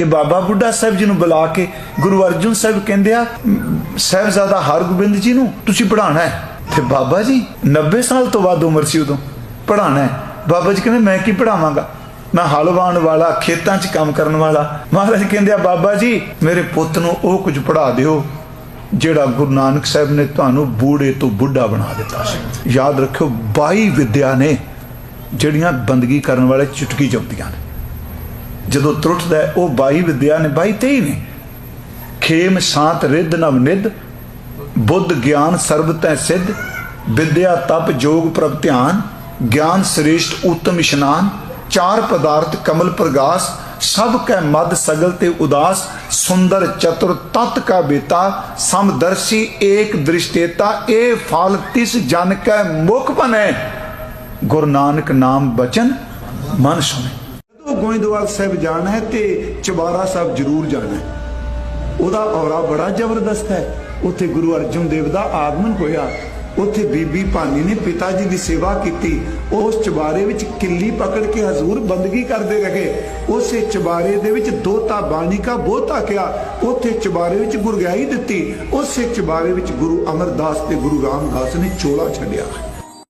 ਕਿ ਬਾਬਾ ਬੁੱਢਾ ਸਾਹਿਬ ਜੀ ਨੂੰ ਬੁਲਾ ਕੇ ਗੁਰੂ ਅਰਜਨ ਸਾਹਿਬ ਕਹਿੰਦੇ ਆ "ਮ, ਸਾਹਿਬਜ਼ਾਦਾ ਹਰਗੋਬਿੰਦ ਜੀ ਨੂੰ ਤੁਸੀਂ ਪੜ੍ਹਾਉਣਾ ਹੈ। ਤੇ ਬਾਬਾ ਜੀ 90 ਸਾਲ ਤੋਂ ਵੱਧ ਉਮਰ ਸੀ ਉਦੋਂ ਪੜ੍ਹਾਉਣਾ ਹੈ। ਬਾਬਾ ਜੀ ਕਹਿੰਦੇ ਮੈਂ ਕੀ ਪੜਾਵਾਂਗਾ ਮੈਂ ਹਲਵਾਉਣ ਵਾਲਾ ਖੇਤਾਂ 'ਚ ਕੰਮ ਕਰਨ ਵਾਲਾ। ਮਹਾਰਾਜ ਕਹਿੰਦੇ ਆ ਬਾਬਾ ਜੀ ਮੇਰੇ ਪੁੱਤ ਨੂੰ ਉਹ ਕੁਝ ਪੜ੍ਹਾ ਦਿਓ ਜਿਹੜਾ ਗੁਰੂ ਨਾਨਕ ਸਾਹਿਬ ਨੇ ਤੁਹਾਨੂੰ ਬੂੜੇ ਤੋਂ ਬੁੱਢਾ ਬਣਾ ਦਿੱਤਾ ਸੀ। ਯਾਦ ਰੱਖਿਓ 22 ਵਿਦਿਆ ਨੇ ਜਿਹੜੀਆਂ ਬੰਦਗੀ ਕਰਨ ਵਾਲੇ ਚੁਟਕੀ ਜਪਦੀਆਂ ਨੇ। ਜਦੋਂ ਤਰੁੱਟਦਾ ਉਹ 22 ਵਿਦਿਆ ਨੇ 22 23 ਨੇ। ਖੇਮ ਸ਼ਾਂਤ ਰਿੱਧ ਨਵ ਨਿਧ, ਬੁੱਧ ਗਿਆਨ ਸਰਬ ਤੈ ਸਿੱਧ, ਵਿਦਿਆ ਤਪ ਜੋਗ ਪ੍ਰਭ ਧਿਆਨ, ਗਿਆਨ ਸ੍ਰੇਸ਼ਟ ਉਤਮ ਇਸ਼ਨਾਨ, ਚਾਰ ਪਦਾਰਥ ਕਮਲ ਪ੍ਰਗਾਸ, ਸਭ ਕੈ ਮਦ ਸਗਲ ਤੇ ਉਦਾਸ, ਸੁੰਦਰ ਚਤੁਰ ਤਤ ਕਾ ਬੇਤਾ ਸਮਦਰਸ਼ੀ ਏਕ ਦ੍ਰਿਸ਼ਟੇਤਾ ਇਹ ਫਲ ਤਿਸ ਜਨ ਕੈ ਮੁਖ ਬਨੈ। ਗੁਰੂ ਨਾਨਕ ਨਾਮ ਬਚਨ, ਮਨ ਸੁਣੇ। ਗੋਇੰਦਵਾਲ ਸਾਹਿਬ ਜਾਣਾ ਹੈ ਤੇ ਚਬਾਰਾ ਸਾਹਿਬ ਜ਼ਰੂਰ ਜਾਣਾ ਹੈ। ਉਹਦਾ ਔਰਾ ਬੜਾ ਜ਼ਬਰਦਸਤ ਹੈ। ਉੱਥੇ ਗੁਰੂ ਅਰਜਨ ਦੇਵ ਦਾ ਆਗਮਨ ਹੋਇਆ। ਉੱਥੇ ਬੀਬੀ ਭਾਨੀ ਨੇ ਪਿਤਾ ਜੀ ਦੀ ਸੇਵਾ ਕੀਤੀ। ਉਸ ਚਬਾਰੇ ਵਿੱਚ ਕਿੱਲੀ ਪਕੜ ਕੇ ਹਜ਼ੂਰ ਬੰਦਗੀ ਕਰਦੇ ਰਹੇ। ਉਸੇ ਚਬਾਰੇ ਦੇ ਵਿੱਚ ਦੋਤਾ ਬਾਣੀ ਕਾ ਬੋਤਾ ਕਿਆ ਉੱਥੇ ਚਬਾਰੇ ਵਿੱਚ ਗੁਰਗਾਈ ਦਿੱਤੀ। ਉਸੇ ਚਬਾਰੇ ਵਿੱਚ ਗੁਰੂ ਅਮਰਦਾਸ ਤੇ ਗੁਰੂ ਰਾਮਦਾਸ ਨੇ ਚੋਲਾ ਛੱਡਿਆ।